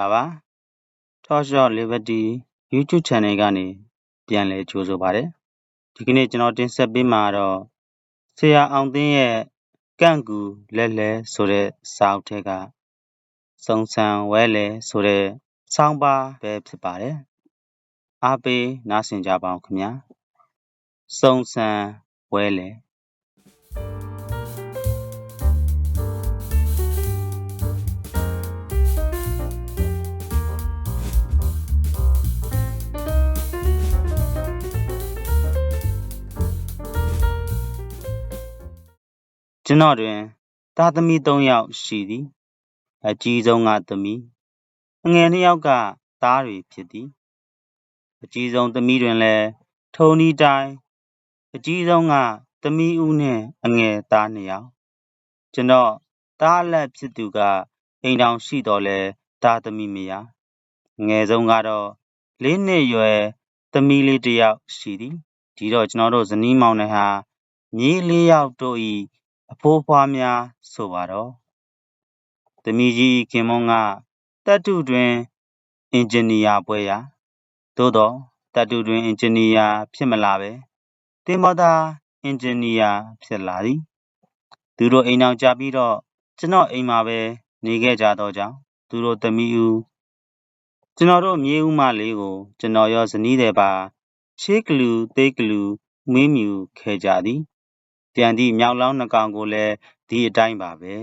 ္ဂလာပါ Talk Shop Liberty YouTube Channel ကနေပြန်လည်ကြိုဆိုပါရစေဒီကနေ့ကျွန်တော်တင်ဆက်ပေးမှာတော့ဆရာအောင်သိန်းရဲ့ကန့်ကူလက်လဲဆိုတဲ့စာအုပ်ထဲကစုံစံဝဲလဲဆိုတဲ့ဆောင်းပါးပဲဖြစ်ပါတယ်အားပေးနားဆင်ကြပါအောင်ခင်ဗျာစုံစံဝဲလဲ ကျွန်တော်တွင် သားသမီးသုံးယောက်ရှိသည် အကြီးဆုံးက သမီး အငယ်နှစ်ယောက်က သားတွေဖြစ်သည် အကြီးဆုံးသမီးတွင်လည်းထုံဤတိုင်း အကြီးဆုံးက သမီးဦးနှင့် အငယ်သားနှစ်ယောက် ကျွန်တော်သားအလက်ဖြစ်သူက အိမ်တောင်ရှိတော်လဲသားသမီးမယားငယ်ဆုံးကတော့ လေးနှစ်ရွယ် သမီးလေးတစ်ယောက်ရှိသည် ဒီတော့ ကျွန်တော်တို့ ဇနီးမောင်နှံဟာ မြေးလေးယောက်တို့၏ အဖိုးဖွားများ ဆိုပါတော့သမီးကြီးခင်မွန်းကတပ်တုတွင်အင်ဂျင်နီယာပွဲရာသို့တော့တပ်တုတွင်အင်ဂျင်နီယာ ဖြစ်မလာပဲတင်မောသားအင်ဂျင်နီယာ ဖြစ်လာသည် သူတို့အိမ်အောင်ကြပြီးတော့ ကျွန်တော်အိမ်မှာပဲ နေခဲ့ကြတော့ကြောင့် သူတို့သမီးဦး ကျွန်တော်တို့ မြေဦးမလေးကို ကျွန်တော်ရော ဇနီးတယ်ပါရှေးကလူသေးကလူမွေးမြူခဲ့ကြသည် ပြန်သည့်မြောက်လောင်းနှကောင်ကိုလည်းဒီအတိုင်းပါပဲ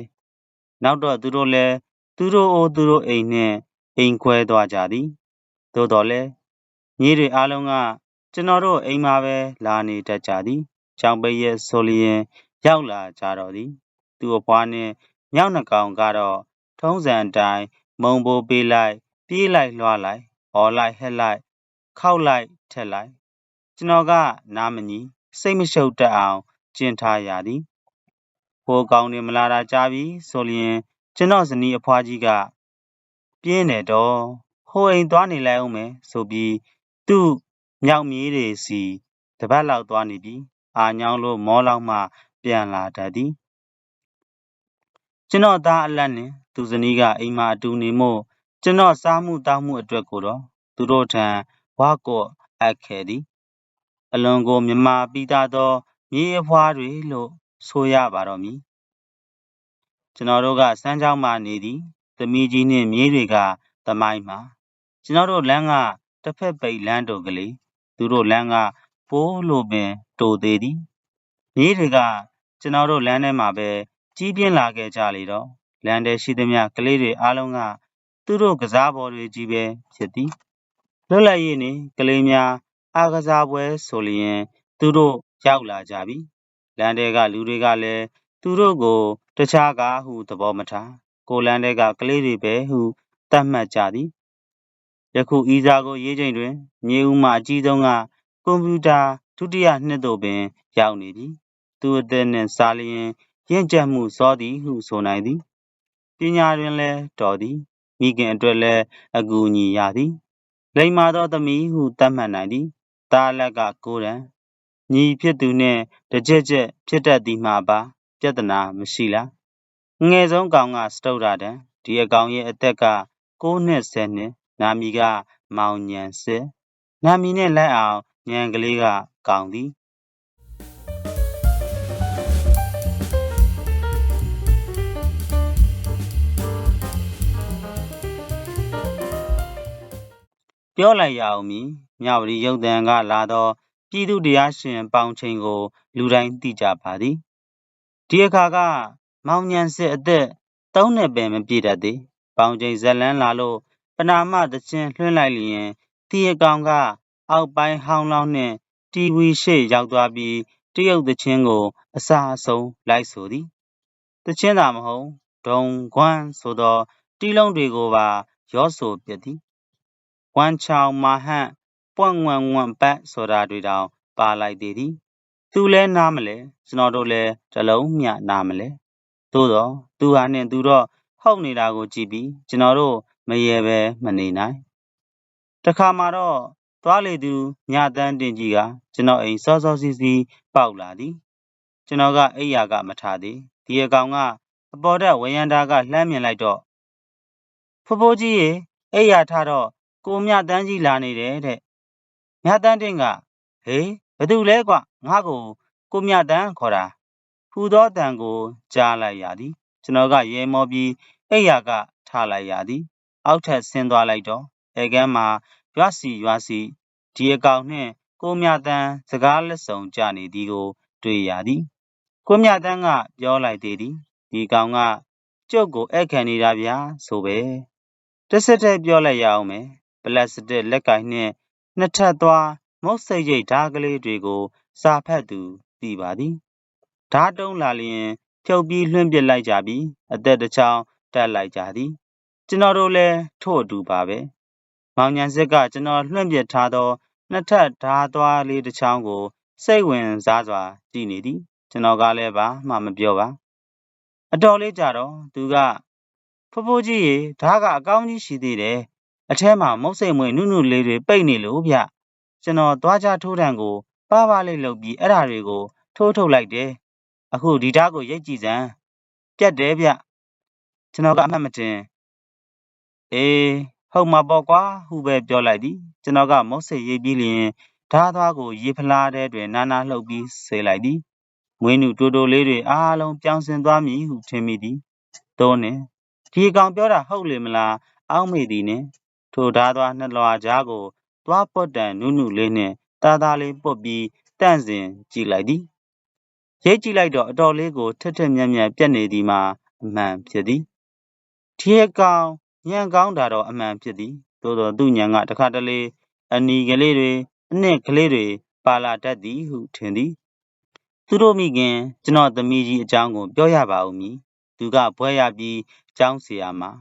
နောက်တော့သူတို့လည်းသူတို့အိုသူတို့အိမ်နှင့်အိမ်ခွဲသွားကြသည်သို့တော်လည်းညီတွေအားလုံးကကျွန်တော်တို့အိမ်မှာပဲလာနေတတ်ကြသည်ချောင်းပိရဲ့ဆိုလျင်ရောက်လာကြတော့သည် သူ့အဖွားနှင့်မြောက်နှကောင်ကတော့ထုံးစံအတိုင်းမုံပိုးပေးလိုက် ပြေးလိုက်လွှားလိုက်ဟော်လိုက်ဟက်လိုက်ခောက်လိုက်ထက်လိုက်ကျွန်တော်ကနားမညီစိတ်မရှုပ်တတ်အောင် ကျင့်ထားရသည်ဟိုကောင်တွေမလာတာကြာပြီဆိုလျင်ကျွန်တော်ဇနီးအဖွားကြီးကပြင်းတယ်တော့ဟိုအိမ်သွားနေလိုက်အောင်မယ်ဆိုပြီးသူ့မြောက်မြေးတွေစီတပတ်လောက်သွားနေပြီအာညောင်းလို့မောလောက်မှပြန်လာတတ်သည်ကျွန်တော်သားအလတ်နဲ့သူဇနီးကအိမ်မှာအတူနေမို့ကျွန်တော်စားမှုတောက်မှုအတွက်ကိုတော့သူတို့ထံဝါကော့အပ်ခဲ့သည်အလွန်ကိုမြမာပြီးသားသော မြေအဖွားတွေလို့ဆိုရပါတော့မည်ကျွန်တော်တို့ကစမ်းချောင်းမှနေသည်သမီးကြီးနှင့်မြေးတွေကသမိုင်းမှာကျွန်တော်တို့လမ်းကတစ်ဖက်ပိတ်လမ်းတို့ကလေးသူတို့လမ်းကပိုးလို့ပင်တိုသေးသည်မြေးတွေကကျွန်တော်တို့လမ်းထဲမှာပဲကြီးပြင်းလာခဲ့ကြလေတော့လမ်းထဲရှိသမျှကလေးတွေအားလုံးကသူတို့ကစားပေါ်တွေကြီးပဲဖြစ်သည်လွတ်လပ်ရေးနေကလေးများအားကစားပွဲဆိုလျင် သူတို့ ရောက်လာကြပြီလမ်းထဲကလူတွေကလည်းသူတို့ကိုတခြားကဟုသဘောမထားကိုလန်းတဲကကလေးတွေပဲဟုသတ်မှတ်ကြသည်ယခုဤစာကိုရေးချိန်တွင်မြေဦးမှအကြီးဆုံးကကွန်ပျူတာဒုတိယနှစ်သို့ပင် ရောက်နေသည်သူအသက်နှင့်စာလျင်ရင့်ကျက်မှုစောသည်ဟုဆိုနိုင်သည်ပညာတွင်လည်းတော်သည်မိခင်အတွက်လည်းအကူအညီရသည်လိမ္မာသောသမီးဟုသတ်မှတ်နိုင်သည်တာလက်ကကိုရန် ညီဖြစ်သူနှင့်တကြက်ကြက်ဖြစ်တတ်သည်မှာပါ ပြဿနာမရှိလားငယ်ဆုံးကောင်ကစတုတ္ထတန်းဒီအကောင်ရဲ့အသက်က6နှစ်10နှစ်နာမည်ကမောင်ညံစစ်နာမည်နဲ့လိုက်အောင်ညံကလေးကကောင်းသည်ပြောလိုက်ရအောင်မည်မြဝတီရုပ်တံကလာသော ပြည်သူတရားရှင်ပေါင်ချိန်ကို လူတိုင်းသိကြပါသည်ဒီအခါကမောင်ညံစစ်အသက်သုံးနှစ်ပင်မပြည့်တတ်သည်ပေါင်ချိန်ဇလန်းလာလို့ပနာမတချင်းလွှင့်လိုက်လျင်တီအကောင်က အောက်ပိုင်းဟောင်းလောင်းနှင့်တီဝီရှေ့ရောက်သွားပြီးတရုတ်တချင်းကို အစာအဆုံးလိုက်ဆိုသည်တချင်းသာမဟုတ်ဒုံခွန်းဆိုသောတီးလုံးတွေကိုပါ ရောဆိုပြသည်ဝမ်ချောင်မာဟန့် ပွန့်ဝမ်ဝမ်ပတ်ဆိုတာတွေတောင်ပါလိုက်သေးသည်သူလဲနားမလဲကျွန်တော်တို့လဲတလုံးမျှနားမလဲသို့တော့သူဟာနှင့်သူတော့ဟုတ်နေတာကိုကြည့်ပြီးကျွန်တော်တို့မရေပဲမနေနိုင်တခါမှတော့သွားလေသူညတန်းတင်ကြီးကကျွန်တော်အိမ်စောစောစီးစီးပေါက်လာသည်ကျွန်တော်ကအိယာကမထားသည်ဒီအကောင်ကအပေါ်တက်ဝရန်တာကလှမ်းမြင်လိုက်တော့ဖိုးဖိုးကြီးရေအိယာထတော့ကိုမြတန်းကြီးလာနေတယ်တဲ့ မြတန်းတင်းကဟေးဘသူလဲကွငါ့ကိုကိုမြတန်းခေါ်တာဟူသောတန်ကိုကြားလိုက်ရသည် ကျွန်တော်ကရဲမောပြီးအိယာကထားလိုက်ရသည် အောက်ထပ်ဆင်းသွားလိုက်တော့အဲကမ်းမှာရွာစီရွာစီဒီအကောင်နှင့်ကိုမြတန်းစကားလက်ဆောင်ကြနေသည်ကို တွေ့ရသည်ကိုမြတန်းကပြောလိုက်သေးသည်ဒီကောင်ကကျုပ်ကိုဧည့်ခံနေတာဗျာဆိုပဲတစ်စက်တည်းပြောလိုက်ရအောင်မယ်ပလတ်စတစ်လက်ကင်နှင့် နှစ်ထပ်သွား မုတ်စိတ်ရိတ်ဓားကလေးတွေကို စာဖတ်သူသိပါသည်ဓားတုံးလာလျင် ဖြုတ်ပြီးလွှင့်ပစ်လိုက်ကြပြီး အသက်တစ်ချောင်းတက်လိုက်ကြသည် ကျွန်တော်တို့လည်းထို့အတူပါပဲမောင်ညာစစ်ကကျွန်တော်လွှင့်ပစ်ထားသောနှစ်ထပ်ဓားသွားလေးတစ်ချောင်းကို စိတ်ဝင်စားစွာကြည့်နေသည် ကျွန်တော်ကလည်းဘာမှမပြောပါ အတော်လေးကြာတော့သူကဖိုးဖိုးကြီးရေဓားကအကောင်းကြီးရှိသေးတယ် အထဲမှာမုတ်စိတ်မွေနုနုလေးတွေပိတ်နေလို့ဗျကျွန်တော်သွားကြထိုးတံကိုပါပါလေးလုပ်ပြီးအဲ့ဓာတွေကို ထိုးထုတ်လိုက်တယ်အခုဒီဓာတ်ကိုရိတ်ကြည့်စမ်းပြတ်တယ်ဗျကျွန်တော်ကအမှတ်မတင်အေးဟုတ်မှာပေါ့ကွာဟုပဲပြောလိုက်သည်ကျွန်တော်ကမုတ်စိတ်ရိတ်ပြီးလျင်ဓားသွားကိုရေဖလားထဲတွင်နာနာလှုပ်ပြီးဆေးလိုက်သည်မွေးနုတိုတိုလေးတွေအားလုံးပြောင်းစင်သွားမည်ဟုထင်မိသည်သို့နှင့်ဒီကောင်ပြောတာဟုတ်လေမလားအောက်မေ့သည်နှင့် ထိုဓားသွားနှစ်လွှာကြားကိုသွားပွတ်တန်နုနုလေးနှင့်တားသားလေးပုတ်ပြီးတန့်စင်ကြည့်လိုက်သည်ရိတ်ကြည့်လိုက်တော့အတော်လေးကိုထက်ထက်မြက်မြက်ပြက်နေသည်မှာအမှန်ဖြစ်သည်ဒီအကောင်ညံကောင်းတာတော့အမှန်ဖြစ်သည်သို့သောသူ့ညံကတခါတလေအနီကလေးတွေအနှစ်ကလေးတွေပါလာတတ်သည်ဟုထင်သည်သူတို့မိခင်ကျွန်တော်သမီးကြီးအကြောင်းကိုပြောရပါဦးမည်သူကဘွဲရပြီးကျောင်းဆရာမှာ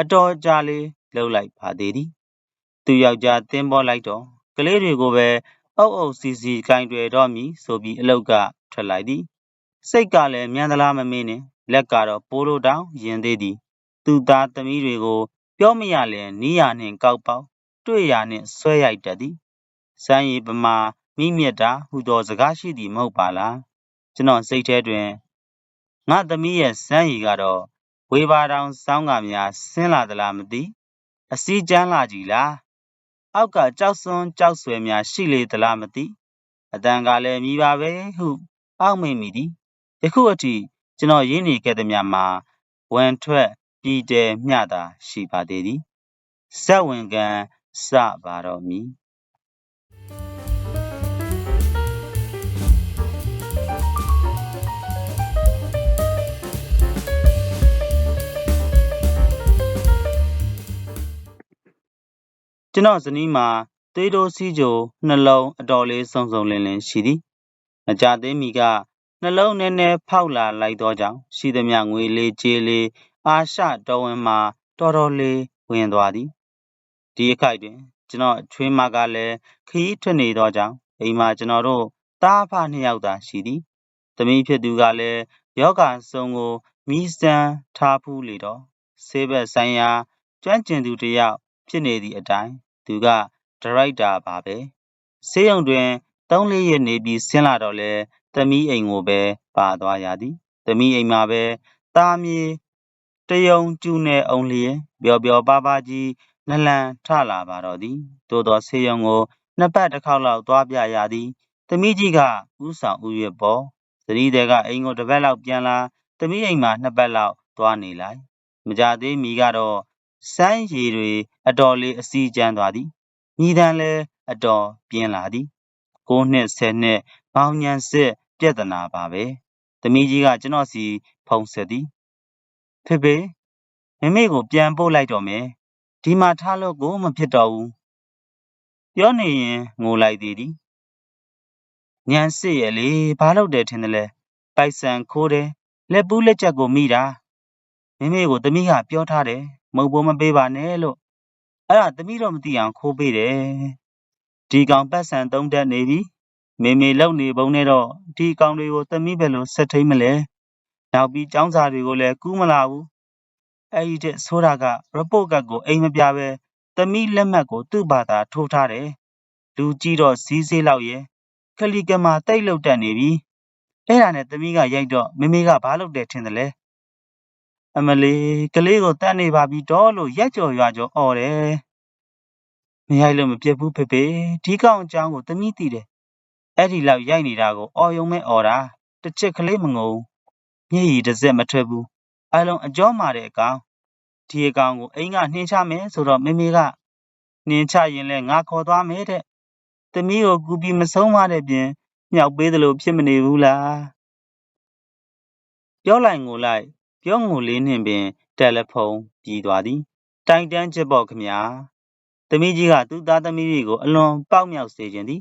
အတော်ကြာလေး လှုပ်လိုက်ပါသေးသည်သူယောက်ျားတင်းပေါ်လိုက်တော့ကလေးတွေကိုပဲအုပ်အုပ်စီစီကင်တွယ်တော့မည်ဆိုပြီးအလုတ်ကထွက်လိုက်သည်စိတ်ကလည်းမြန်သလားမမင်းနဲ့လက်ကတော့ပိုးလို့တောင်ရင်သေးသည်သူသားသမီးတွေကို ပြောမရလဲနီးရနှင့်ကောက်ပေါက်တွေ့ရနှင့်ဆွဲရိုက်တတ်သည်စမ်းရည်ပမာမိမြက်တာဟူသောစကားရှိသည်မဟုတ်ပါလားကျွန်တော်စိတ်ထဲတွင်ငါသမီးရဲ့စမ်းရည်ကတော့ဝေဘာတောင်စောင်းကများဆင်းလာသလားမသိ အစည်းကျန်းလာကြည်လားအောက်ကကြောက်စွန်းကြောက်ဆွဲများရှိလေသလားမသိအတန်ကလည်းမြည်ပါပဲဟုအောက်မိတ်မိသည်ယခုအထိကျွန်တော်ရင်းနေခဲ့သည်များမှာဝန်ထွက်ပြည်တယ်မျှတာရှိပါသေးသည်ဇက်ဝင်ကံစပါတော့မည် ကျွန်တော်ဇနီးမှာသွေးတိုးစီးကြိုနှလုံးအတော်လေးစုံစုံလင်လင်ရှိသည်မကြသေးမီကနှလုံးနည်းနည်းဖောက်လာလိုက်သောကြောင့်ရှိသည်မြငွေလေးကြေးလေးအာရှတော်ဝင်မှာတော်တော်လေးဝင်သွားသည်ဒီအခိုက်တွင် ကျွန်တော်ချွေးမကလည်းခရီးထွက်နေသောကြောင့်အိမ်မှာကျွန်တော်တို့တားဖနှစ်ယောက်သာရှိသည်သမီးဖြစ်သူကလည်းယောဂဆုံကိုမိစံထားဖူးလေတော့ဆေးဘက်ဆိုင်ရာကျွမ်းကျင်သူတစ်ယောက်ဖြစ်နေသည့်အတိုင်း သူက ဒါရိုက်တာပါပဲ ဆေးရုံတွင် သုံးလေးရက်နေပြီး ဆင်းလာတော့လဲသမီးအိမ်ကိုပဲ ပါသွားရသည် သမီးအိမ်မှာပဲ သားမြေတယုံကျူနေအောင်လျင်ပျော်ပျော်ပါပါကြီးလလန်ထလာပါတော့သည် သို့သောဆေးရုံကို နှစ်ပတ်တစ်ခေါက်လောက် သွားပြရသည် သမီးကြီးကဥဆောင်ဥရွက်ပေါ်သတိတဲ့ကအိမ်ကို တစ်ပတ်လောက်ပြန်လာ သမီးအိမ်မှာ နှစ်ပတ်လောက် သွားနေလိုက် မကြသေးမီကတော့ စမ်းရည်တွေ အတော်လေး အစီကျန်းသွားသည်မိတန်းလည်း အတော်ပြင်းလာသည်9နှစ်10နှစ် မောင်ညံစစ် ပြဿနာပါပဲ သမီးကြီးက ကျွန်တော်စီဖုံဆက်သည် ဖေဖေမမေကို ပြန်ပို့လိုက်တော့မယ် ဒီမှာထားလို့ကို မဖြစ်တော့ဘူး ပြောနေရင်ငိုလိုက်သေးသည် ညံစစ်ရဲ့လေ ဘာလို့တယ်ထင်တယ်လဲ ပိုက်ဆံခိုးတယ် လက်ပူးလက်ချက်ကို မိတာမမေကို သမီးက ပြောထားတယ် မုတ်ဖို့မပေးပါနဲ့လို့အဲ့ဒါသမီးတော့မသိအောင်ခိုးပေးတယ်ဒီကောင်ပတ်ဆံသုံးတက်နေပြီမေမေလုံနေပုံနဲ့တော့ဒီကောင်တွေကိုသမီးပဲလို့ဆက်ထိန်မလဲနောက်ပြီးចောင်းစာတွေကိုလည်းကူးမလာဘူးအဲ့ဒီတဲ့ဆိုတာက report ကတ်ကိုအိမ်မပြပဲသမီးလက်မှတ်ကိုသူ့ဘာသာထိုးထားတယ်လူကြီးတော့စည်းစေးလောက်ရဲ့ခလီကမာတိတ်လုတ်တက်နေပြီအဲ့ဒါနဲ့သမီးကရိုက်တော့မေမေကဘာလုပ်တယ်ထင်တယ်လဲ အမလေးကလေးကိုတတ်နေပါပြီတော့လို့ရက်ကြော်ရွာကြော်អော်တယ်မရိုက်လို့မပြစ်ဘူးဖေဖေဒီကောင်အကြောင်းကိုသမီးသိတယ်အဲ့ဒီလောက်ရိုက်နေတာကိုអော်ယုံမဲ့អော်တာတစ်ချစ်ကလေးမငုံမျက်ရည်တစ်စက်မထွက်ဘူးအလုံးအကြောမာတဲ့အကောင်ဒီအကောင်ကိုအိမ်ကနှင်းချမယ်ဆိုတော့မေမေကနှင်းချရင်လဲငါခေါ်သွားမယ်တဲ့သမီးကိုကူပြီးမဆုံးမတဲ့ပြင်မြောက်ပေးသလိုဖြစ်မနေဘူးလားပြောလိုက်ငိုလိုက် ပြောငိုလေးနှင့်ပင်တယ်လီဖုန်းပြီးသွားသည်တိုင်တန်းချစ်ပေါ့ခမညာသမီးကြီးကသူ့သားသမီးတွေကိုအလွန်ပေါက်မြောက်စေခြင်းသည်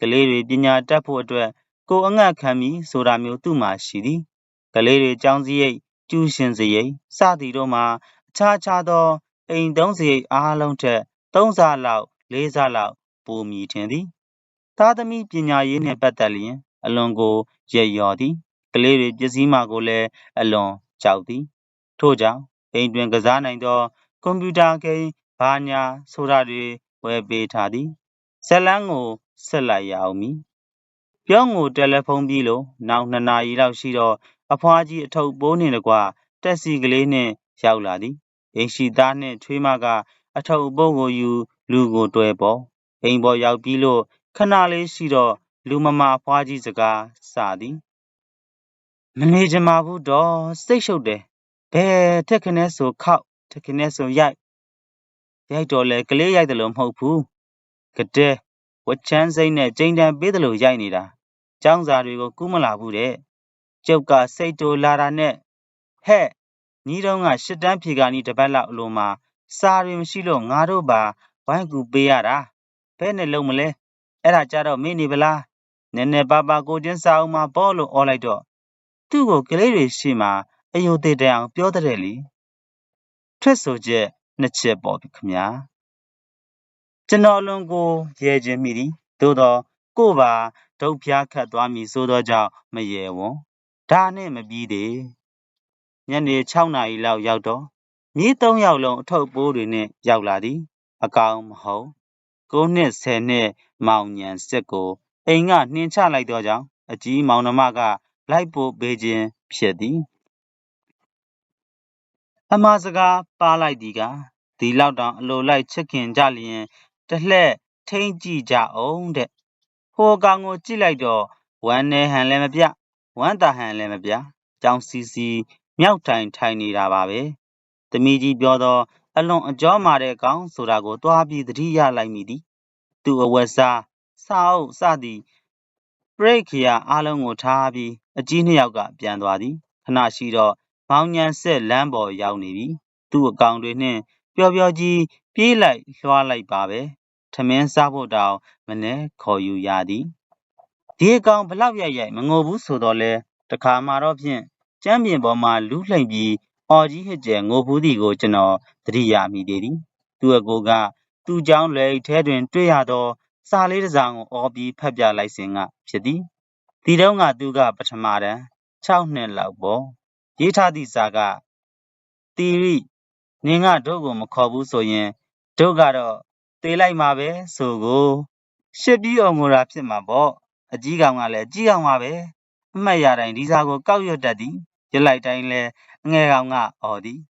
ကလေးတွေပညာတတ်ဖို့အတွက်ကိုအငတ်ခံပြီးဆိုတာမျိုးသူ့မှာရှိသည်ကလေးတွေကြောင်းစရိတ်ကျူးရှင်စရိတ်စသည်တို့မှာအခြားခြားသောအိမ်သုံးစရိတ်အားလုံးထက်သုံးဆလောက်လေးဆလောက်ပိုမြည်ထင်သည်သားသမီးပညာရေးနှင့်ပတ်သက်လျင်အလွန်ကိုရည်ရော်သည်ကလေးတွေပစ္စည်းမှကိုလည်းအလွန် ကြောက်သည် ထို့ကြောင့်အိမ်တွင်ကစားနိုင်သောကွန်ပျူတာဂိမ်းဘာညာဆိုတာတွေဝယ်ပေးထားသည်ဇက်လန်းကိုဆက်လိုက်ရအောင်မည်ပြောငိုတယ်လီဖုန်းပြီးလို့နောက်နှစ်နာရီလောက်ရှိတော့အဖွားကြီးအထုပ်ပိုးနှင့်တကွတက်စီကလေးနှင့်ရောက်လာသည်အိမ်ရှိသားနှင့်ချွေးမကအထုပ်အပိုးကိုယူလူကိုတွဲပေါ်အိမ်ပေါ်ရောက်ပြီးလို့ခဏလေးရှိတော့လူမမာဖွားကြီးစကားစသည် မနေချင်ပါဘူးတော့စိတ်ရှုပ်တယ်ဘယ်ထက်ခနဲ့ဆိုခောက်ထက်ခနဲ့ဆိုရိုက်ရိုက်တော့လေကလေးရိုက်တယ်လို့မဟုတ်ဘူးကတဲ့ဝချမ်းစိမ့်နဲ့ကြိမ်တန်ပေးတယ်လို့ရိုက်နေတာចောင်းစာတွေကိုကူးမလာဘူးတဲ့ကျုပ်ကစိတ်တူလာတာနဲ့ဟဲ့ညီတော်ကရှစ်တန်းဖြေကနီးတပတ်လောက်အလိုမှာစာတွေမရှိလို့ငါတို့ပါဝိုင်းကူပေးရတာဘယ်နဲ့လုံးမလဲအဲ့ဒါကြတော့မင်းနေပလားနည်းနည်းပါပါကိုချင်းစာအုပ်မှာပေါ့လို့អော်လိုက်တော့ သူ့ကိုကလေးတွေရှိမှအယုသေးတန်အောင်ပြောတဲ့လေထွက်ဆိုချက်နှစ်ချက်ပေါ့ခမညာကျွန်တော်လွန်ကိုရဲခြင်းမိသည်သို့တော့ကို့ပါဒုတ်ဖျားခတ်သွားမည်ဆိုသောကြောင့်မရေဝွန်ဒါနဲ့မပြီးသေးညနေ6နာရီလောက်ရောက်တော့မြေး၃ယောက်လုံးအထုပ်ပိုးတွေနဲ့ရောက်လာသည် အကောင်မဟုတ်9နှစ်10နှစ်မောင်ညံစစ်ကိုအိမ်ကနှင်းချလိုက်သောကြောင့်အကြီးမောင်နှမက လိုက်ပို့ပေးခြင်းဖြစ်သည်အမှားစကားပါလိုက်သည်ကဒီလောက်တောင်အလိုလိုက်ချစ်ခင်ကြလျင်တလှဲ့ထိမ့်ကြည့်ကြအောင်တဲ့ဟိုကောင်ကိုကြည့်လိုက်တော့ဝမ်းနေဟန်လည်းမပြဝမ်းတာဟန်လည်းမပြကြောင်စီစီမြောက်ထိုင်ထိုင်နေတာပါပဲသမီးကြီးပြောတော့အလွန်အကျော်မာတဲ့ကောင်ဆိုတာကိုတွားပြီးသတိရလိုက်မိသည်သူ့အဝတ်စားစာအုပ်စသည် ပရိတ်ခရာအားလုံးကိုထားပြီးအကြီးနှစ်ယောက်ကပြန်သွားသည်ခဏရှိတော့မောင်ညံဆက်လမ်းပေါ်ရောက်နေပြီသူ့အကောင်တွေနှင့်ပျော်ပျော်ကြီးပြေးလိုက်လွှားလိုက်ပါပဲထမင်းစားဖို့တောင်မနဲ့ခေါ်ယူရသည်ဒီအကောင်ဘလောက်ရိုက်ရိုက်မငိုဘူးဆိုတော့လဲတခါမှတော့ဖြင့်ကျမ်းပြင်ပေါ်မှာလူးလှိမ့်ပြီးအော်ကြီးဟစ်ကျဲငိုဘူးသည်ကိုကျွန်တော်သတိရမိသေးသည်သူအကိုကသူ့เจ้าလေထဲတွင်တွေ့ရသော စာလေးတစ်စောင်ကိုအော်ပြီးဖတ်ပြလိုက်စဉ်ကဖြစ်သည်ဒီတုန်းကသူကပထမတန်း6နှစ်လောက်ပေါ့ရေးထားသည့်စာကတီရိနင်ကတို့ကိုမခေါ်ဘူးဆိုရင်တို့ကတော့တေးလိုက်မှာပဲဆိုကိုရှစ်ပြီးအောင်ငိုတာဖြစ်မှာပေါ့အကြီးကောင်ကလည်းအကြီးကောင်ပါပဲအမှတ်ရတိုင်းဒီစာကိုကောက်ရွတ်တတ်သည်ရလိုက်တိုင်းလဲအငယ်ကောင်ကအော်သည်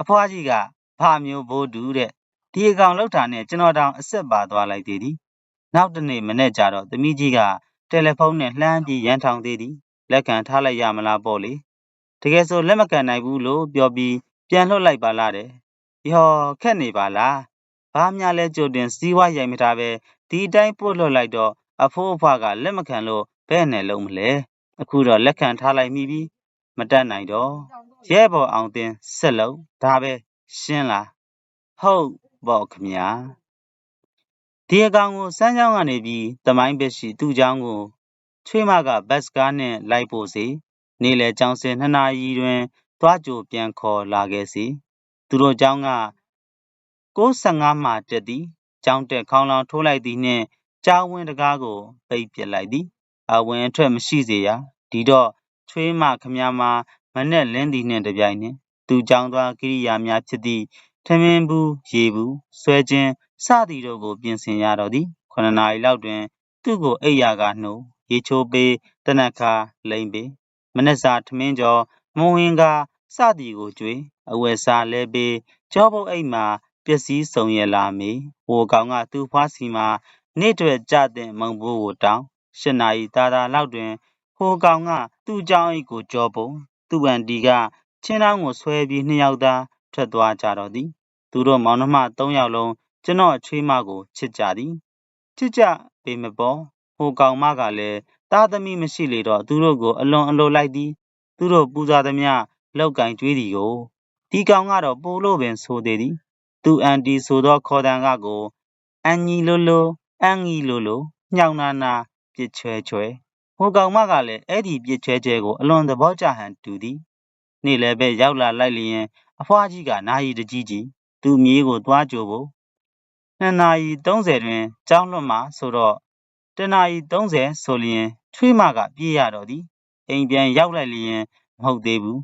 အဖွားကြီးကဘာမျိုးဘိုးတူတဲ့ ဒီအကောင်လောက်တာနဲ့ကျွန်တော်တောင်အဆက်ပါသွားလိုက်သေးသည်နောက်တနေ့မနေ့ကျတော့သမီးကြီးကတယ်လီဖုန်းနဲ့လှမ်းပြီးရန်ထောင်သေးသည်လက်ခံထားလိုက်ရမလားပေါ့လေတကယ်ဆိုလက်မကန်နိုင်ဘူးလို့ပြောပြီးပြန်လွှတ်လိုက်ပါလားတဲ့ယောခက်နေပါလားဘာများလဲကြိုတင်စီးဝါးရိုက်မထားပဲဒီအတိုင်းပို့လွှတ်လိုက်တော့အဖိုးအဖွားကလက်မခံလို့ဘဲ့နဲ့လုံးမလဲအခုတော့လက်ခံထားလိုက်မိပြီမတတ်နိုင်တော့ရဲဘော်အောင်တင်ဆက်လို့ဒါပဲရှင်းလားဟုတ် ပေါ့ခမညာဒီအကောင်ကိုစမ်းချောင်းကနေပြီးတမိုင်းဘက်ရှိသူ့เจ้าကိုချွေးမကဘတ်စကားနဲ့လိုက်ပို့စေနေလေကျောင်းစင်နှစ်နာရီတွင်သွားကြိုပြန်ခေါ်လာခဲ့စီသူတို့เจ้าက65မှတက်သည်ကျောင်းတက်ခေါင်းလောင်ထိုးလိုက်သည်နှင့်ကျောင်းဝင်းတကားကိုပိတ်ပစ်လိုက်သည်အဝင်အထွက်မရှိစေရဒီတော့ချွေးမခမများမှာမနဲ့လင်းသည်နှင့်တပြိုင်နှင့်သူကြောင်းသွားကိရိယာများဖြစ်သည့် ထမင်းဘူးရေဘူးဆွဲခြင်းစသည်တို့ကို ပြင်ဆင်ရတော့သည်ခုနှစ်နာရီလောက်တွင် သူ့ကိုအိပ်ရာကနှုတ်ရေချိုးပေးတနက်ခါလိမ့်ပေးမနက်စာထမင်းကျော်မုံဝင်ကစသည်ကိုကြွေအဝယ်စားလဲပေးကြောပုတ်အိတ်မှာပျက်စီးဆုံးရလာမေဟိုကောင်ကသူ့ဖွားစီမှာနေ့တွက်ကြတဲ့မုံဘိုးကိုတောင်းရှစ်နာရီတာတာလောက်တွင်ဟိုကောင်ကသူ့ကြောင်းအိတ်ကိုကြောပုံသူ့ဗန်တီကချင်းတောင်းကိုဆွဲပြီးနှစ်ယောက်သားထွက်သွားကြတော့သည် သူတို့မောင်နှမ၃ယောက်လုံးကျွန်တော်ချွေးမကိုချစ်ကြသည်ချစ်ကြပေမပေါ်ဟိုကောင်မကလည်းသားသမီးမရှိလေတော့သူတို့ကို အလွန်အလိုလိုက်သည်သူတို့ပူဇော်သမျှလောက်ကင်ကြွေးသည်ကိုဒီကောင်ကတော့ပိုလို့ပင်ဆိုသေးသည် သူအန်တီဆိုသောခေါ်တန်ကကိုအန်ကြီးလိုလိုအန်ကြီးလိုလိုညှောင်နာနာပြစ်ချွဲချွဲဟိုကောင်မကလည်းအဲ့ဒီပြစ်ချွဲချွဲကိုအလွန်သဘောကျဟန်တူသည်နေ့လည်းပဲရောက်လာလိုက်လျင်အဖွားကြီးကနာယီတကြီးကြီး သူ့မြေးကိုသွားကြိုဖို့နှစ်နာရီ30တွင်ကြောင်းလွတ်မှဆိုတော့တနာရီ30ဆိုလျင်ချွေးမကပြေးရတော့သည်အိမ်ပြန်ရောက်လိုက်လျင်မဟုတ်သေးဘူး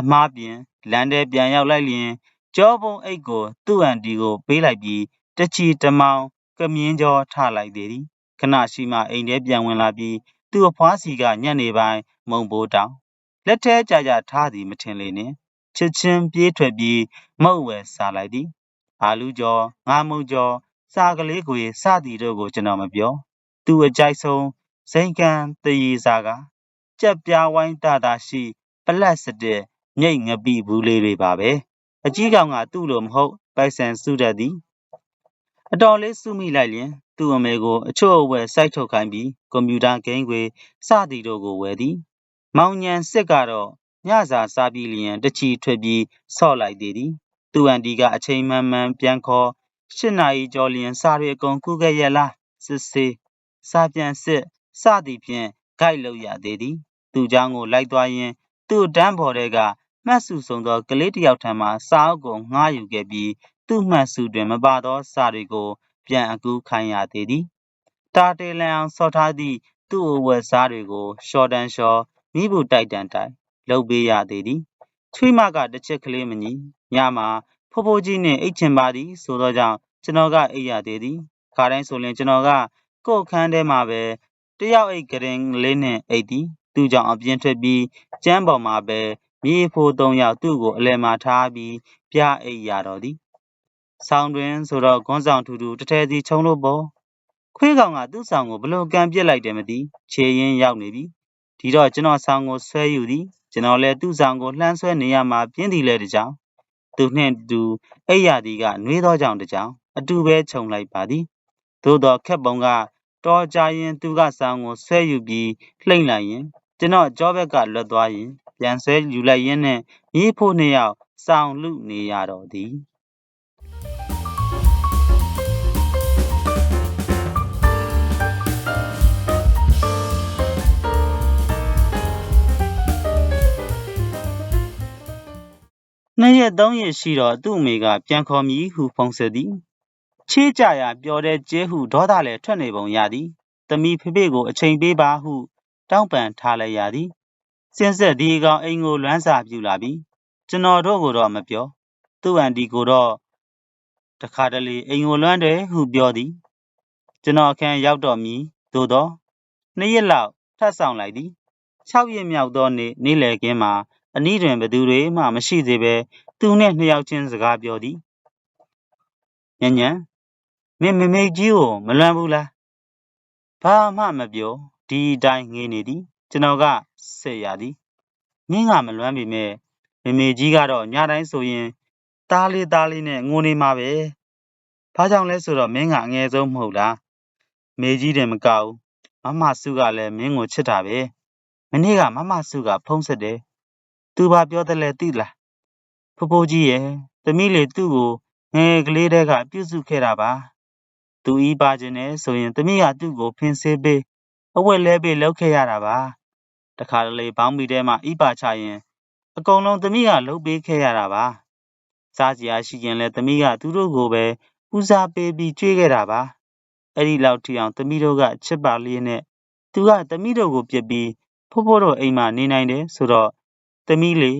အမားပြင်လမ်းထဲပြန်ရောက်လိုက်လျင်ကြောပုံအိတ်ကိုသူ့အန်တီကိုပေးလိုက်ပြီးတချီတမောင်ကမြင်းကြောထလိုက်သေးသည်ခဏရှိမှအိမ်ထဲပြန်ဝင်လာပြီးသူ့အဖွားစီကညနေပိုင်းမုံဘိုးတောင်လက်ထဲကြာကြာထားသည်မထင်လေနှင့် ချစ်ချင်းပြေးထွက်ပြီးမုတ်ဝဲစားလိုက်သည်အာလူကျော်ငါမုံကျော်စားကလေးကိုစသည်တို့ကိုကျွန်တော်မပြောသူအကြိုက်ဆုံးစိန်ကံတရီစာကကြက်ပြားဝိုင်းတာတာရှိပလက်စတဲ့မြိတ်ငပိဘူးလေးတွေပါပဲအကြီးကောင်ကသူ့လိုမဟုတ်ပိုက်ဆန်စုတတ်သည်အတော်လေးစုမိလိုက်လျင်သူ့အမေကိုအချို့အဝဲစိုက်ထုတ်ခိုင်းပြီးကွန်ပျူတာဂိမ်းတွေစသည်တို့ကိုဝယ်သည် မောင်ညံစစ်ကတော့ ညစာစားပြီးလျင် တချီထွက်ပြီး ဆော့လိုက်သေးသည်။သူ့အန်တီက အချိန်မှန်မှန်ပြန်ခေါ်၊၈ နာရီကျော်လျင် စာတွေအကုန်ကုခဲ့ရဲ့လား၊စစ်ဆေး၊စာပြန်စစ်စသည်ဖြင့် ဂိုက်လုပ်ရသေးသည်။သူ့ကျောင်းကိုလိုက်သွားရင်း သူ့အတန်းဖော်ထဲက မှတ်စုစုံသော ကလေးတစ်ယောက်ထံမှ စာအုပ်ကိုငှားယူခဲ့ပြီး သူ့မှတ်စုတွင် မပါသောစာတွေကို ပြန်အကူးခိုင်းရသေးသည်။တာတေလန်အောင်ဆော့ထားသည့် သူ့အဝတ်အစားတွေကို လျှော်တန်လျှော်၊မီးဖိုတိုက်တန်တိုက် လှုပ်ပေးရသေးသည်ချွေးမကတစ်ချက်ကလေးမညီညမှာဖိုးဖိုးကြီးနှင့်အိတ်ချင်ပါသည်ဆိုသောကြောင့်ကျွန်တော်ကအိတ်ရသေးသည်ခါတိုင်းဆိုရင်ကျွန်တော်ကကို့ခန်းထဲမှာပဲတယောက်အိတ်ကရင်လေးနဲ့အိတ်သည်သူ့ကြောင့်အပြင်းထွက်ပြီးကျမ်းပေါ်မှာပဲမြေဖိုးသုံးယောက်သူ့ကိုအလဲမှာထားပြီးပြအိတ်ရတော့သည်ဆောင်းတွင်ဆိုတော့ခွန်းဆောင်ထူထူတထဲစီခြုံလို့ပေါ့ခွေးကောင်ကသူ့ဆောင်ကိုဘလို့ကန်ပစ်လိုက်တယ်မသိခြေရင်းရောက်နေပြီဒီတော့ကျွန်တော်ဆောင်ကိုဆွဲယူသည် ကျွန်တော်လည်းသူ့ဆောင်ကိုလှမ်းဆွဲနေရမှာပြင်းသည်လဲတကြောင်သူနှင့်တူအိပ်ရသည်ကနှွေးသောကြောင့်တကြောင်အတူပဲခြုံလိုက်ပါသည်သို့တော့ခက်ပုံကတော်ကြရင်သူကဆောင်ကိုဆွဲယူပြီးလှိမ့်လိုက်ရင်ကျွန်တော်ကြောဘက်ကလွတ်သွားရင်ပြန်ဆွဲယူလိုက်ရင်းနဲ့မြေးဖို့နှစ်ယောက်ဆောင်လူနေရတော့သည် နှစ်ရက်သုံးရက်ရှိတော့သူ့အမေကပြန်ခေါ်မည်ဟုဖုန်းဆက်သည်ချေးကြရာပျော်တဲ့ကျဲဟုဒေါသလည်းထွက်နေပုံရသည်သမီးဖေဖေကိုအချိန်ပေးပါဟုတောင်းပန်ထားလိုက်ရသည်စင်ဆက်ဒီကောင်အိမ်ကိုလွမ်းစာပြူလာပြီကျွန်တော်တို့ကိုတော့မပြောသူ့အန်တီကိုတော့တခါတလေအိမ်ကိုလွမ်းတယ်ဟုပြောသည်ကျွန်တော်အခန်းရောက်တော့မည်သို့တော့နှစ်ရက်လောက်ထပ်ဆောင်လိုက်သည်6ရက်မြောက်သောနေ့နေ့လယ်ခင်းမှာ အနီးတွင်ဘသူတွေမှမရှိသေးပဲသူနှင့်နှစ်ယောက်ချင်းစကားပြောသည်ညံ့ညံ့မင်းမမေကြီးကိုမလွမ်းဘူးလားဘာမှမပြောဒီတိုင်းငေးနေသည်ကျွန်တော်ကဆက်ရသည်မင်းကမလွမ်းပေမဲ့မမေကြီးကတော့ညတိုင်းဆိုရင်သားလေးသားလေးနဲ့ငိုနေမှာပဲဘာကြောင့်လဲဆိုတော့မင်းကအငယ်ဆုံးမဟုတ်လားမေကြီးတယ်မကဘူးမမစုကလည်းမင်းကိုချစ်တာပဲမနေ့ကမမစုကဖုံးဆက်တယ် သူဘာပြောတယ်လဲသိလားဖိုးဖိုးကြီးရဲ့သမီးလေသူ့ကိုငယ်ကလေးတည်းကပြုစုခဲ့တာပါသူဤပါခြင်းနဲ့ဆိုရင်သမီးကသူ့ကိုဖင်ဆေးပေးအဝတ်လဲပေးလုပ်ခဲ့ရတာပါတခါတလေဘောင်းမီထဲမှာဤပါချရင်အကုန်လုံးသမီးကလှုပ်ပေးခဲ့ရတာပါစားစရာရှိရင်လည်းသမီးကသူတို့ကိုပဲဦးစားပေးပြီးကြွေးခဲ့တာပါအဲ့ဒီလောက်ထိအောင်သမီးတို့ကချစ်ပါလျက်နဲ့သူကသမီးတို့ကိုပြစ်ပြီးဖိုးဖိုးတို့အိမ်မှာနေနိုင်တယ်ဆိုတော့ သမီးလေ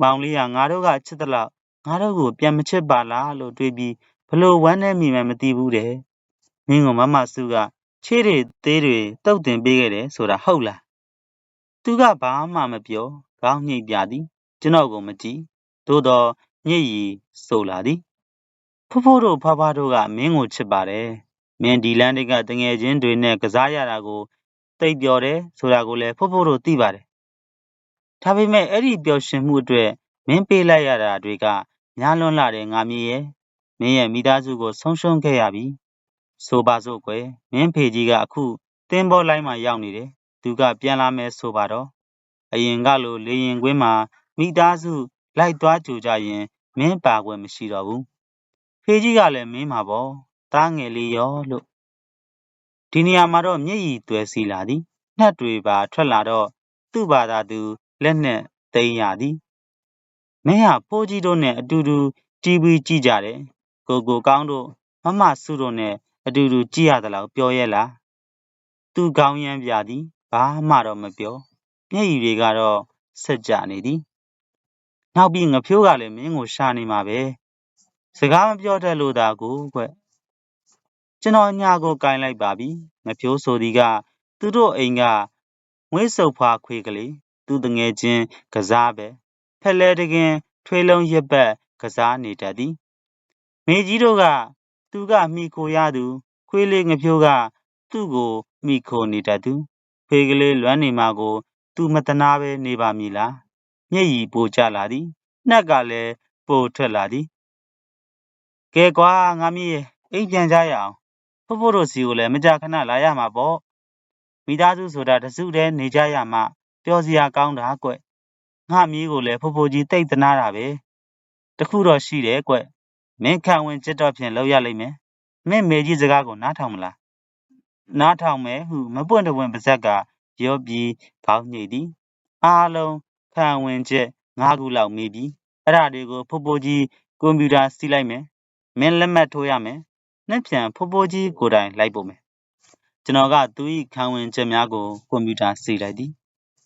မောင်လေးကငါတို့ကချစ်သလောက်ငါတို့ကိုပြန်မချစ်ပါလားလို့တွေးပြီးဘလို့ဝမ်းနဲ့မိမှမသိဘူးတဲ့မင်းကမမစုကချေးတွေသေးတွေတုတ်တင်ပေးခဲ့တယ်ဆိုတာဟုတ်လားသူကဘာမှမပြောခေါင်းညှိပ်ပြသည်ကျွန်တော်ကိုမကြည့်သို့တော့ညစ်ရီဆိုလာသည်ဖိုးဖိုးတို့ဖဖတို့ကမင်းကိုချစ်ပါတယ်မင်းဒီလန်းတွေကတငယ်ချင်းတွေနဲ့ကစားရတာကိုတိတ်ပြောတယ်ဆိုတာကိုလည်းဖိုးဖိုးတို့သိပါတယ် ဒါပေမဲ့အဲ့ဒီပျော်ရွှင်မှုအတွက်မင်းပေးလိုက်ရတာတွေကများလွန်းလာတဲ့ငါမြေရဲ့မင်းရဲ့မိသားစုကိုဆုံးရှုံးခဲ့ရပြီဆိုပါစို့ကွယ်မင်းဖေကြီးကအခုတင်းဘောလိုင်းမှာရောက်နေတယ်သူကပြန်လာမယ်ဆိုပါတော့အရင်ကလိုလေရင်ကွင်းမှာမိသားစုလိုက်သွားကြကြရင်မင်းပါခွင့်မရှိတော့ဘူးဖေကြီးကလည်းမင်းမှာပေါ့တားငယ်လေးရောလို့ဒီနေရာမှာတော့မျက်ရည်သွဲစီလာသည်နှက်တွေပါထွက်လာတော့သူ့ဘာသာသူ လက်နဲ့သိမ်းရသည်မင်းဟာဖိုးကြီးတို့နဲ့အတူတူ တီးပြီးကြည့်ကြတယ်ကိုကိုကောင်းတို့မမစုတို့နဲ့အတူတူကြည့်ရသလားပြောရဲလားသူကောင်းရမ်းပြသည်ဘာမှတော့မပြောမျက်ရည်တွေကတော့ဆက်ကြနေသည်နောက်ပြီးငဖြိုးကလည်းမင်းကိုရှာနေမှာပဲစကားမပြောတတ်လို့သာကိုကွကျွန်တော်ညာကိုကင်လိုက်ပါပြီငဖြိုးဆိုသည်က သူတို့အိမ်ကငွေးစုပ်ဖွာခွေကလေး သူတငယ်ချင်းကစားပဲဖက်လဲတကင်ထွေးလုံးရက်ပတ်ကစားနေတတ်သည်မေကြီးတို့ကသူကမိခိုရသူခွေးလေးငဖြိုးကသူ့ကိုမိခိုနေတတ်သူဖေးကလေးလွမ်းနေမှာကို သူမတနာပဲနေပါမည်လားမျက်ရည်ပိုကျလာသည်နှက်ကလည်းပိုထွက်လာသည်ကဲကွာငါမီးရဲ့အိမ်ပြန်ကြရအောင်ဖိုးဖိုးတို့စီကိုလည်းမကြခဏလာရမှာပေါ့မိသားစုဆိုတာတစုတည်းနေကြရမှ ပျော်စရာကောင်းတာကွငါမီးကိုလည်းဖိုးဖိုးကြီးတိတ်တနာတာပဲတခုတော့ရှိတယ်ကွမင်းခံဝင်ကြက်တော့ဖြင့်လောက်ရလိမ့်မယ်မင်းမေကြီးစကားကိုနားထောင်မလားနားထောင်မယ်ဟုမပွင့်တပွင့်ပါဇက်ကပြောပြီးခေါင်းညိတ်သည်အားလုံးခံဝင်ချက်၅ခုလောက်မိပြီအဲ့ဒါတွေကိုဖိုးဖိုးကြီးကွန်ပျူတာစီးလိုက်မယ်မင်းလက်မှတ်ထိုးရမယ်နှက်ပြန်ဖိုးဖိုးကြီးကိုယ်တိုင်လိုက်ပို့မယ်ကျွန်တော်ကသူ၏ခံဝင်ချက်များကိုကွန်ပျူတာစီးလိုက်သည်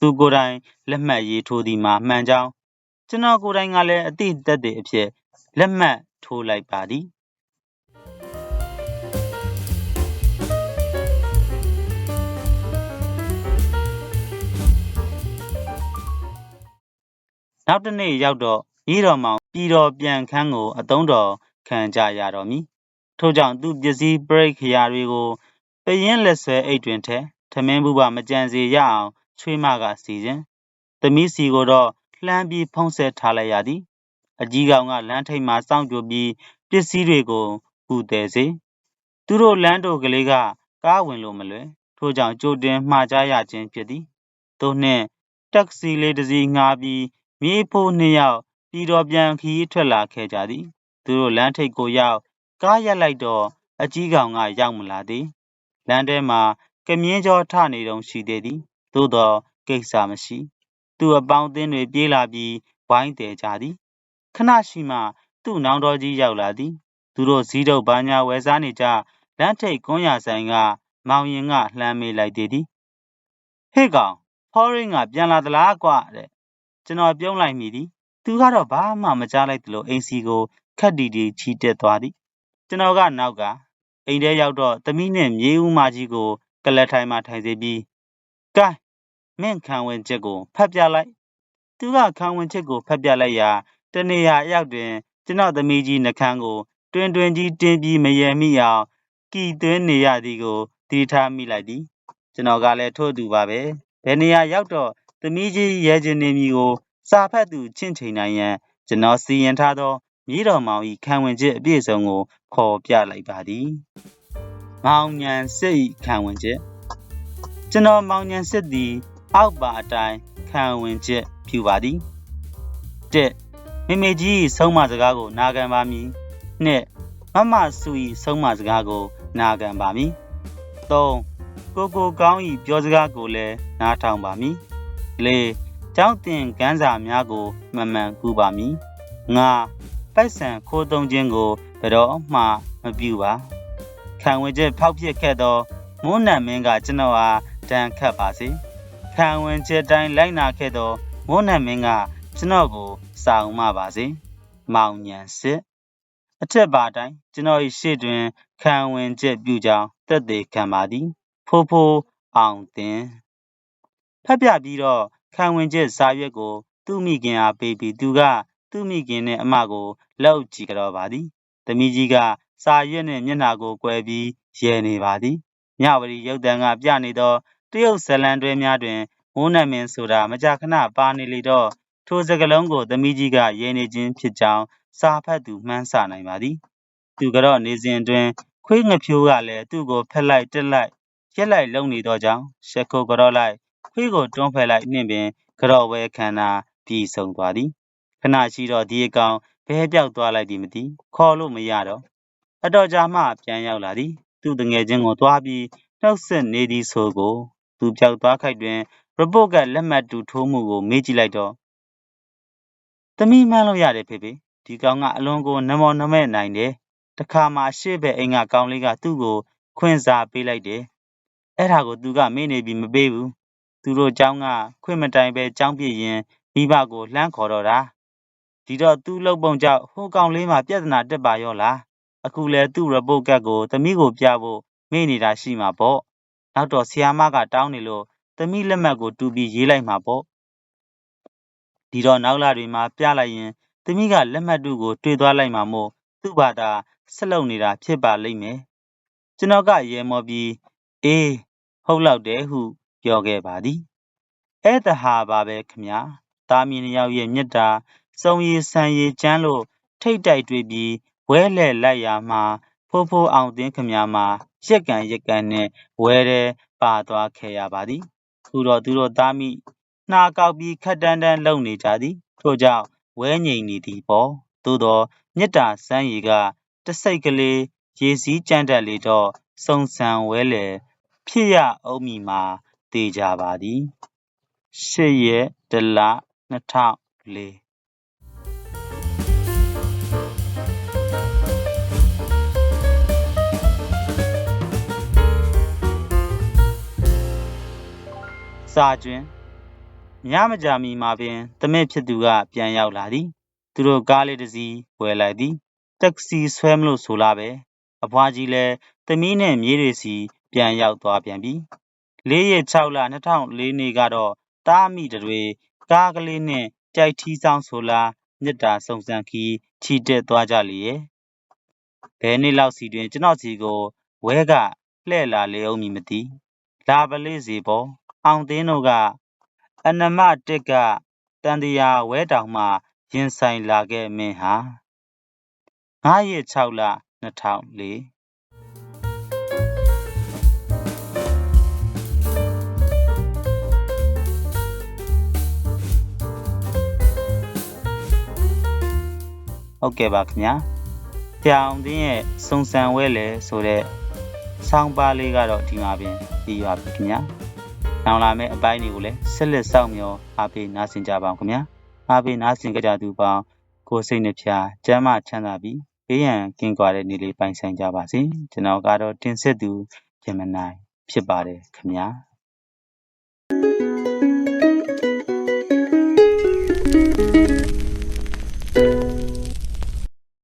သူကိုယ်တိုင်လက်မှတ်ရေးထိုးသည်မှာမှန်ကြောင်းကျွန်တော်ကိုယ်တိုင်ကလည်းအတိတက်တဲ့အဖြစ်လက်မှတ်ထိုးလိုက်ပါသည်နောက်တစ်နေ့ရောက်တော့ဤတော်မောင်ပြည်တော်ပြန်ခန်းကိုအသုံးတော်ခံကြရတော်မူထို့ကြောင့်သူပစ္စည်းပရိတ်ခရာတွေကိုပရင်လက်ဆွဲအိတ်တွင်ထဲထမင်းဘူးပါမကြံစေရအောင် ချွေးမကစီစဉ်သမီးစီကိုတော့လှမ်းပြီးဖုံးဆက်ထားလိုက်ရသည်အကြီးကောင်ကလမ်းထိပ်မှာစောင့်ကြိုပြီးပစ္စည်းတွေကိုကူတယ်စေသူတို့လမ်းတို့ကလေးကကားဝင်လို့မလွယ်ထို့ကြောင့်ကြိုတင်မှားကြရခြင်းဖြစ်သည်သို့နှင့်တက္ကစီလေးတစ်စီးငှားပြီးမြေဖိုးနှစ်ယောက်ပြည်တော်ပြန်ခီးထွက်လာခဲ့ကြသည် သူတို့လမ်းထိပ်ကိုရောက်ကားရက်လိုက်တော့အကြီးကောင်ကရောက်မလာသေးလမ်းထဲမှာကမြင်းကျော်ထနေတုံရှိသေးသည် သို့တော့ကိစ္စမရှိသူ့အပေါင်းအသင်းတွေပြေးလာပြီးဝိုင်းတယ်ကြသည်ခဏရှိမှသူ့နောင်တော်ကြီးရောက်လာသည် သူတို့ဇီးတုပ်ဘာညာဝယ်စားနေကြလမ်းထိပ်ကွန်းရဆိုင်ကမောင်ရင်ကလှမ်းမေးလိုက်သေးသည်ဟေ့ကောင်ဖောရင်းကပြန်လာသလားကွတဲ့ကျွန်တော်ပြုံးလိုက်မိသည်သူကတော့ဘာမှမကြားလိုက်သလိုအိမ်စီကိုခက်တီတီချီတက်သွားသည်ကျွန်တော်ကနောက်ကအိမ်ထဲရောက်တော့သမီးနဲ့မြေဦးမကြီးကိုကလတ်ထိုင်မှထိုင်စေပြီး ကဲမင်းခံဝင်ချက်ကိုဖတ်ပြလိုက် သူကခံဝင်ချက်ကိုဖတ်ပြလိုက်ရာတနေရာအရောက်တွင်ကျွန်တော်သမီးကြီးနှကန်းကို တွင်တွင်ကြီးတင်းပြီးမယယ်မိအောင်ကီသွင်းနေရသည်ကိုတည်ထားမိလိုက်သည်ကျွန်တော်ကလည်းထို့သူပါပဲဘယ်နေရာရောက်တော့သမီးကြီးရဲခြင်းနေမည်ကို စာဖတ်သူချင့်ချိန်နိုင်ရန်ကျွန်တော်စီရင်ထားသောမြေတော်မောင်၏ခံဝင်ချက်အပြည့်စုံကို ခေါ်ပြလိုက်ပါသည်။မောင်ညံစစ်၏ခံဝင်ချက် ကျွန်တော်မောင်ညံစစ်သည် အောက်ပါအတိုင်းခံဝင်ချက်ဖြူပါသည်။တစ်မိမေကြီး၏ဆုံးမစကားကို နာခံပါမည်။နှစ်မမဆူ၏ဆုံးမစကားကို နာခံပါမည်။သုံးကိုကိုကောင်း၏ပြောစကားကိုလည်းနားထောင်ပါမည်။လေးကြောင်းတင်ကန်းစာများကိုမှန်မှန်ကူပါမည်။ငါပိုက်ဆံခိုးသုံးခြင်းကိုဘယ်တော့မှမပြုပါ။ခံဝင်ချက်ဖောက်ဖြစ်ခဲ့သောမွန်းနံမင်းကကျွန်တော်အား တန်ခတ်ပါစေ။ခံဝင်ချက်တိုင်းလိုက်နာခဲ့သောမွန်းနံမင်းကကျွန်တော်ကိုစာအောင်မပါစေ။မောင်ညံစစ်အထက်ပါတိုင်းကျွန်တော်၏ရှေ့တွင်ခံဝင်ချက်ပြုကြောင်းတက်သေးခံပါသည်ဖိုးဖိုးအောင်တင်ဖက်ပြပြီးတော့ခံဝင်ချက်စာရွက်ကို သူ့မိခင်အားပေးပြီးသူကသူ့မိခင်နှင့်အမကိုလက်အုပ်ကြည့်ကြောပါသည်သမီးကြီးကစာရွက်နှင့်မျက်နှာကိုကွယ်ပြီးရဲနေပါသည်မြဝတီရုပ်တံကပြနေသော တရုတ်ဇလံတွဲများတွင်မိုးနံမင်းဆိုတာမကြာခဏပါနေလေတော့ထိုစကလုံးကိုသမီးကြီးကရဲနေခြင်းဖြစ်ကြောင်းစာဖတ်သူမှန်းဆနိုင်ပါသည်သူကတော့နေစဉ်အတွင်းခွေးငဖြိုးကလည်းသူ့ကိုဖက်လိုက်တက်လိုက်ရက်လိုက်လုံနေသောကြောင့်ရှက်ခုတ်ကြော့လိုက်ခွေးကိုတွန်းဖယ်လိုက်နှင့်ပင်ကြော့ဝဲခန္ဓာပြည်ဆုံးသွားသည်ခဏရှိတော့ဒီအကောင်ဘဲပြောက်သွားလိုက်သည်မသိခေါ်လို့မရတော့အတော်ကြာမှပြန်ရောက်လာသည်သူ့တငယ်ချင်းကိုသွားပြီးနှုတ်ဆက်နေသည်ဆိုကို သူပျောက်သွားခိုက်တွင် report ကဒ်လက်မှတ်တူထိုးမှုကိုမေးကြည့်လိုက်တော့ သမီးမှန်းလို့ရတယ်ဖေဖေ။ဒီကောင်ကအလွန်ကို နမောနမနိုင်တယ်။တခါမှာ အရှေ့ဘက်အိမ်ကကောင်လေးက သူ့ကို ခွင့်စာပေးလိုက်တယ်။အဲဒါကို သူကမေ့နေပြီး မပေးဘူး။သူတို့ကျောင်းက ခွင့်မတိုင်ဘဲ ကျောင်းပစ်ရင် မိဘကို လှမ်းခေါ်တော့တာ။ဒီတော့ သူ့လုပ်ပုံကြောင့် ဟိုကောင်လေးမှာ ပြဿနာတက်ပါရောလား။အခုလည်း သူ့ report ကဒ်ကို သမီးကိုပြဖို့ မေ့နေတာရှိမှာပေါ့ နောက်တော့ဆီယာမကတောင်းနေလို့သမီးလက်မှတ်ကိုတူပြီးရေးလိုက်မှာပေါ့ဒီတော့နောက်လာတွေမှာပြလိုက်ရင်သမီးကလက်မှတ်တူကိုတွေ့သွားလိုက်မှာမို့သူ့ဘာသာဆက်လုပ်နေတာဖြစ်ပါလိမ့်မယ်ကျွန်တော်ကရေမော်ပြီးအေးဟုတ်လောက်တယ်ဟုပြောခဲ့ပါသည်အဲ့တဟာပါပဲခမညာသားမီးနှစ်ယောက်ရဲ့မြတ်တာစုံရည်ဆန်ရည်ကျန်းလို့ထိတ်တိုက်တွေ့ပြီးဝဲလှဲ့လိုက်ရာမှာ ဖိုးဖိုးအောင်တင်းခမညာမှာရက်ကန်ရက်ကန်နဲ့ဝဲတဲ့ပါသွားခဲ့ရပါသည်ခုတော့သူတို့သားမိနှာကောက်ပြီးခက်တန်းတန်းလုံနေကြသည်ထို့ကြောင့်ဝဲငိန်နေသည်ပေါ့သို့တော့မြတ်တာစမ်းရည်ကတစိတ်ကလေးရေစည်းကြမ်းတက်လေတော့စုံစံဝဲလေဖြစ်ရအောင်မီမှာတေကြပါသည်ရှစ်ရက်တလ2004 စာကျွင်းညမကြာမီမှာပင်သမက်ဖြစ်သူကပြန်ရောက်လာသည် သူတို့ကားလေးတစ်စီးဝယ်လိုက်သည်တက္ကစီဆွဲမလို့ဆိုလာပဲအဖွားကြီးလည်းသမီးနဲ့မြေးတွေစီပြန်ရောက်သွားပြန်ပြီ၄ရက်6လ2004နေ့ကတော့တားမိတွေကားကလေးနဲ့ကြိုက်ထီးဆောင်ဆိုလာမြစ်တာစုံစမ်းခီးချီတက်သွားကြလေရဲ့ဘယ်နေ့လောက်စီတွင်ကျွန်တော်စီကိုဝဲကလှဲ့လာလေအောင်မီမသိလာပလေးစီပေါ် အောင်သင်းတို့က အနမတစ်ကတန်တရာဝဲတောင်မှရင်ဆိုင်လာခဲ့မင်းဟာ9ရက်6လ2004ဟုတ်ကဲ့ပါခင်ဗျာ။ကြောင်တင်းရဲ့စုံစံဝဲလေဆိုတဲ့ဆောင်းပါးလေးကတော့ဒီမှာပင်ပြီးပါပြီခင်ဗျာ။ နောင်လာမယ့်အပိုင်းတွေကိုလည်းဆက်လက်စောင့်မျှော်အားပေးနားဆင်ကြပါအောင်ခင်ဗျာအားပေးနားဆင်ကြကြသူပေါင်းကိုစိတ်နှဖျားကျမ်းမာချမ်းသာပြီးဘေးရန်ကင်းကွာတဲ့နေ့လေးပိုင်ဆိုင်ကြပါစေကျွန်တော်ကတော့တင်ဆက်သူဂျမနိုင်ဖြစ်ပါတယ်ခင်ဗျာ